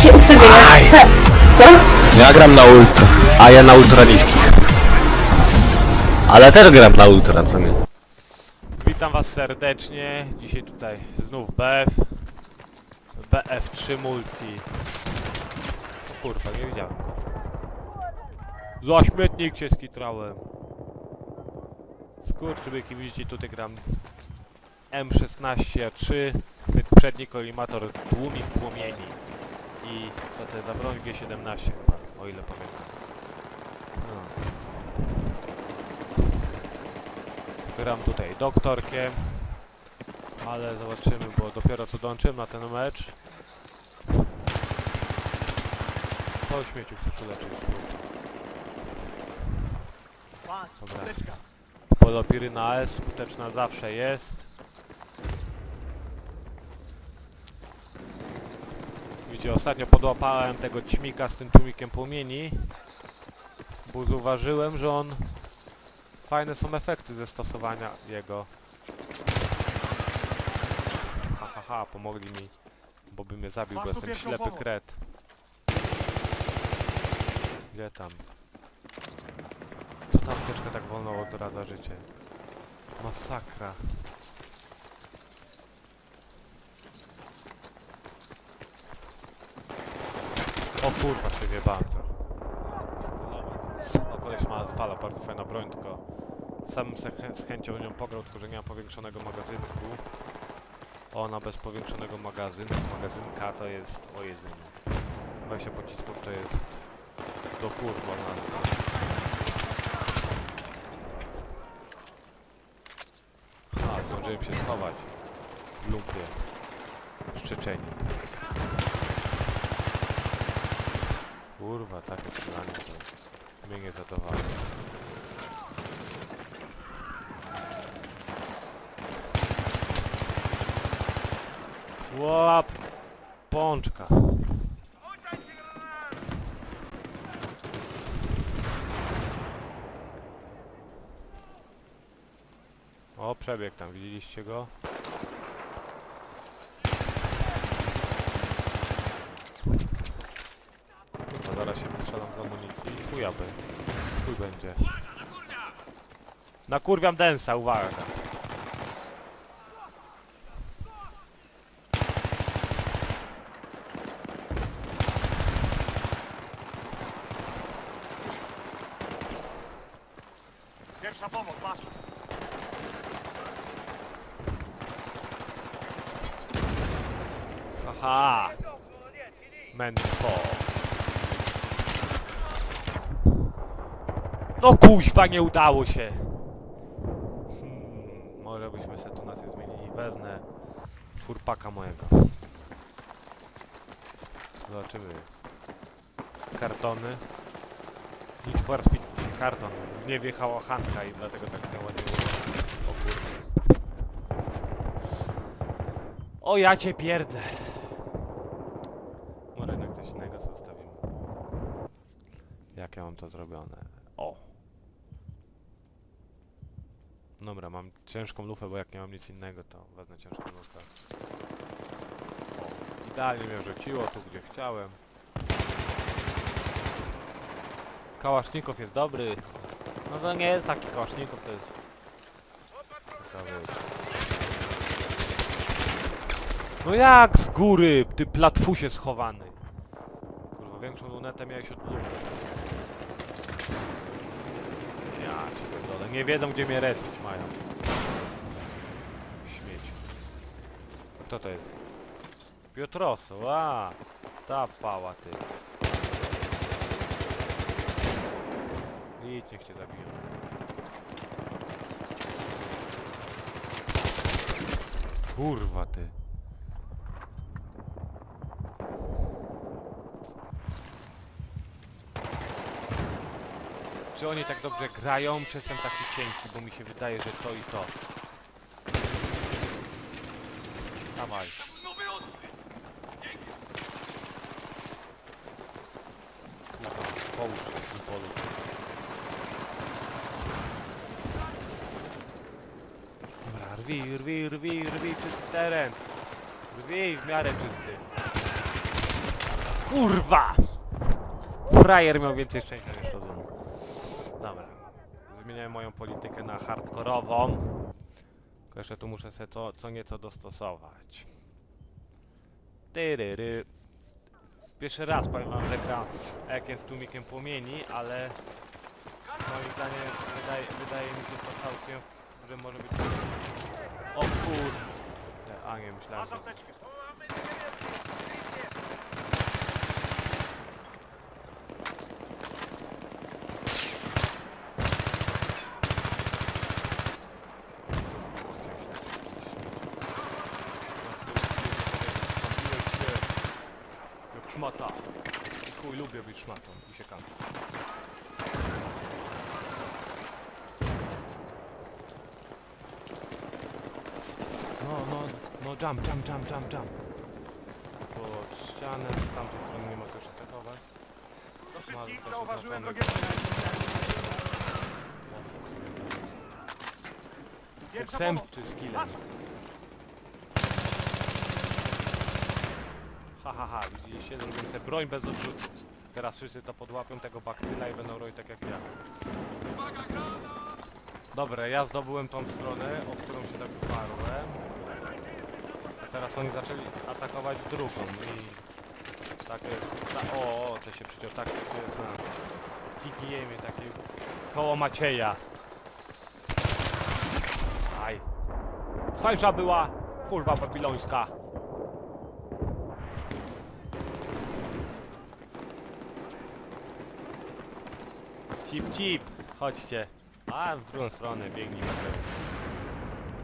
gracie ustawieniach? Aj. Co? Ja gram na ultra, a ja na ultra niskich. Ale też gram na ultra, co nie? Witam was serdecznie. Dzisiaj tutaj znów BF. BF3 Multi. Kurwa, nie widziałem go. Za śmietnik się skitrałem. Skurczybyki, widzicie tutaj gram M16-3 chwyt przedni kolimator tłumik płomieni i co to jest za broń G17 chyba, o ile pamiętam. No. Gram tutaj doktorkiem, ale zobaczymy, bo dopiero co dołączyłem na ten mecz. Po śmieciu chcesz uleczyć. Dobra. Polopiryna S skuteczna zawsze jest. Widzicie, ostatnio podłapałem tego ćmika z tym tłumikiem płomieni, bo zauważyłem, że on Fajne są efekty ze stosowania jego. Ha ha ha, pomogli mi, bo by mnie zabił, bo jestem ślepy kret. Gdzie tam? Co ta apteczka tak wolno odradza życie? Masakra. O kurwa się wjebałem to. Zwala, bardzo fajna broń, tylko sam z chęcią nią pograł, tylko że nie ma powiększonego magazynku. Ona bez powiększonego magazynku, magazynka to jest, o Jezu, 20 pocisków to jest do kurwa na Ha, zdążyłem się schować. w Lumpie. Szczeczeni. Kurwa, takie strzelanie to mnie nie. Łap! Pączka. O, przebieg tam, widzieliście go? Kurwa, zaraz się wystrzelam z amunicji i chujaby. Chuj będzie. Nakurwiam densa, uwaga. Pierwsza pomoc, masz. Haha! Mętwo. No kuźwa, nie udało się! Hmm, może byśmy se tu nas zmienili. Wezmę furpaka mojego. Zobaczymy. Kartony. Need for Speed karton. W nie wjechała Hanka i dlatego tak się ładnie. O kurde. O ja cię pierdę. Może jednak coś innego zostawimy. Jak ja mam to zrobione? O! Dobra, mam ciężką lufę, bo jak nie mam nic innego, to wezmę ciężką lufę. O, idealnie mnie rzuciło tu, gdzie chciałem. Kałasznikow jest dobry. No to nie jest taki kałasznikow, to jest... No jak z góry, ty platfusie schowany? Kurwa, większą lunetę miałeś od lufy. Ja pierdolę. Nie wiedzą gdzie mnie respić mają. Śmieć. Kto to jest? Piotroso, a Ta pała ty. Idź, niech cię zabiją. Kurwa ty. Czy oni tak dobrze grają, czy jestem taki cienki, bo mi się wydaje, że to i to. Dawaj. Kurwa, połóż się w tym polu. Dobra, rwij, rwij, rwij, rwij, czysty teren. Rwij w miarę czysty. Kurwa! Frajer miał więcej szczęścia. Zmieniałem moją politykę na hardkorową. Tylko jeszcze tu muszę sobie co, co nieco dostosować. Tyryry. Pierwszy raz powiem wam, że gram Ekiem z tłumikiem płomieni, ale moim zdaniem wydaje, wydaje mi się to całkiem, że może być... O kur... A nie, myślałem, że... apteczkę. Jak szmata. I chuj, lubię być szmatą i się kampi. No, no, no, jump, jump, jump, jump, jump. Pod ścianę, z tamtej strony nie ma co już atakować. Do wszystkich to zauważyłem Pierwsza Fuksem czy skillem? Ha, ha, ha, widzieliście? Zrobiłem sobie broń bez odrzutu. Teraz wszyscy to podłapią tego bakcyla i będą robić tak jak ja. Dobra, ja zdobyłem tą stronę, o którą się tak uparłem. A teraz oni zaczęli atakować drugą i... Takie... Ta, o, o, to się przeciął, tak to jest na... TPM-ie, takie koło Macieja. Aj. Cwajcza była, kurwa babilońska. Cip, cip, chodźcie. A, w drugą stronę biegnij Mateusz.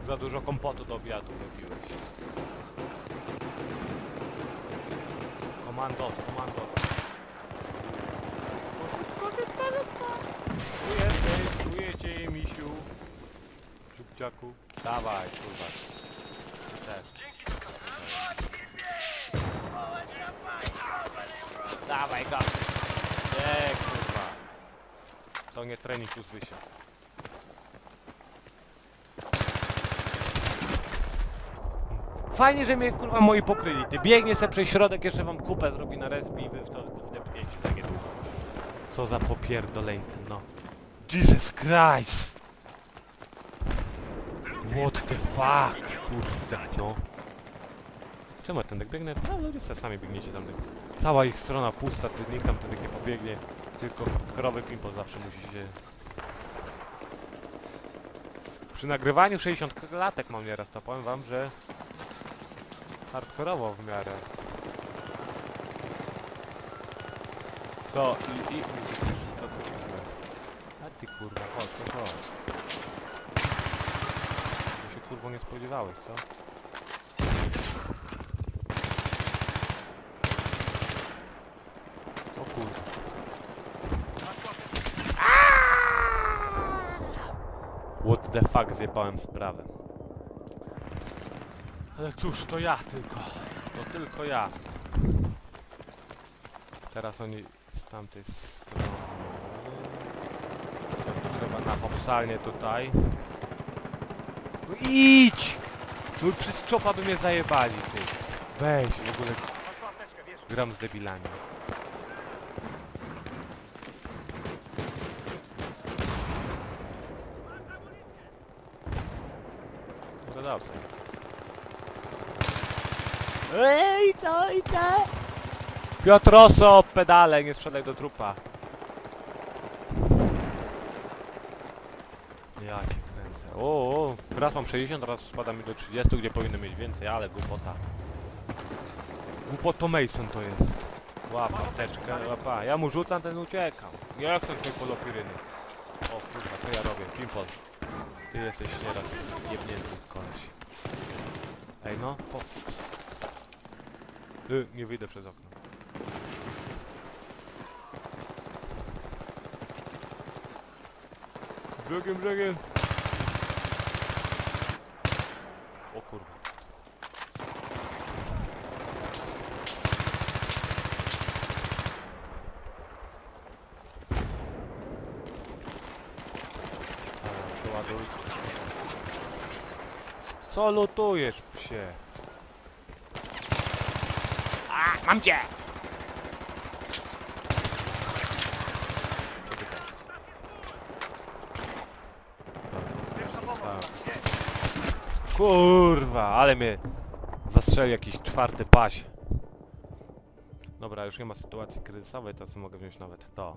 Za dużo kompotu do obiadu robiłeś. Komandos, komandos. Tu jesteś, czuję cię, misiu. Dziubciaku. Dawaj, kurwa. Ty też. Dawaj go. Kurwa. To nie trening uzwysia. Fajnie, że mnie kurwa moi pokryli. Ty biegnie se przez środek, jeszcze wam kupę zrobi na respi i wy w to wdepniecie tak jak Co za popierdoleńcy, no. Jesus Christ! What the fuck? Kurde, no. Czemu ja tędy biegnę? No, ludzie sami biegniecie tam. Cała ich strona pusta, ty nikt tam wtedy nie pobiegnie. Tylko krowy pimpo zawsze musi się... Przy nagrywaniu 60 latek mam nieraz, to powiem wam, że... Hardkorowo w miarę. Co? I... i... Co tu kurwa? A ty kurwa, chodź, chodź. To się kurwo nie spodziewałeś, co? O kurwa. What the fuck, zjebałem sprawę. Ale cóż, to ja tylko. To tylko ja. Teraz oni z tamtej strony. Trzeba na popsalnie tutaj. No idź! No przez czopa by mnie zajebali, ty. Weź, w ogóle gram z debilami. No dobra. Ej, co, i co? Piotroso, pedale, nie strzelaj do trupa. Ja cię kręcę. O, o, raz mam 60, raz spada mi do 30, gdzie powinno mieć więcej, ale głupota. Głupoto Mason to jest. Łap apteczkę, łapa. Ja mu rzucam, ten uciekał. Jak są twoje polopiryny? O kurwa, co ja robię? Pimpol. Ty jesteś nieraz jebnięty koleś. Ej no, po... Y, nie wyjdę przez okno. Brzegiem, brzegiem! O kurwa. Co lutujesz, psie? A, mam cię! Kurwa, ale mnie zastrzelił jakiś czwarty paś. Dobra, już nie ma sytuacji kryzysowej, to co mogę wziąć nawet to.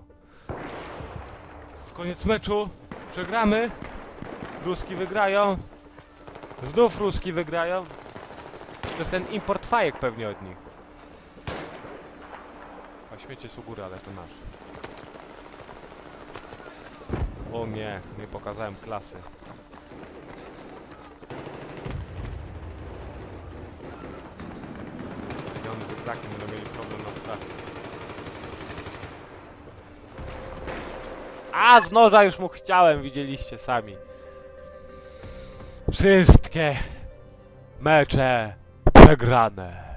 Koniec meczu, przegramy. Ruski wygrają. Znów Ruski wygrają. To jest ten import fajek pewnie od nich. Śmiecie z u góry, ale to nasz. O nie, nie pokazałem klasy. Będą mieli problem na. A, z noża już mu chciałem, widzieliście sami. Wszystkie mecze przegrane.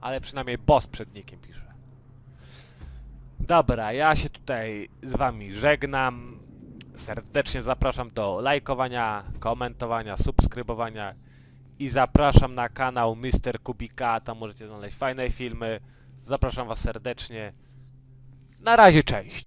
Ale przynajmniej boss przed nikiem pisze. Dobra, ja się tutaj z wami żegnam. Serdecznie zapraszam do lajkowania, komentowania, subskrybowania i zapraszam na kanał Mr. Kubika, tam możecie znaleźć fajne filmy. Zapraszam was serdecznie. Na razie, cześć!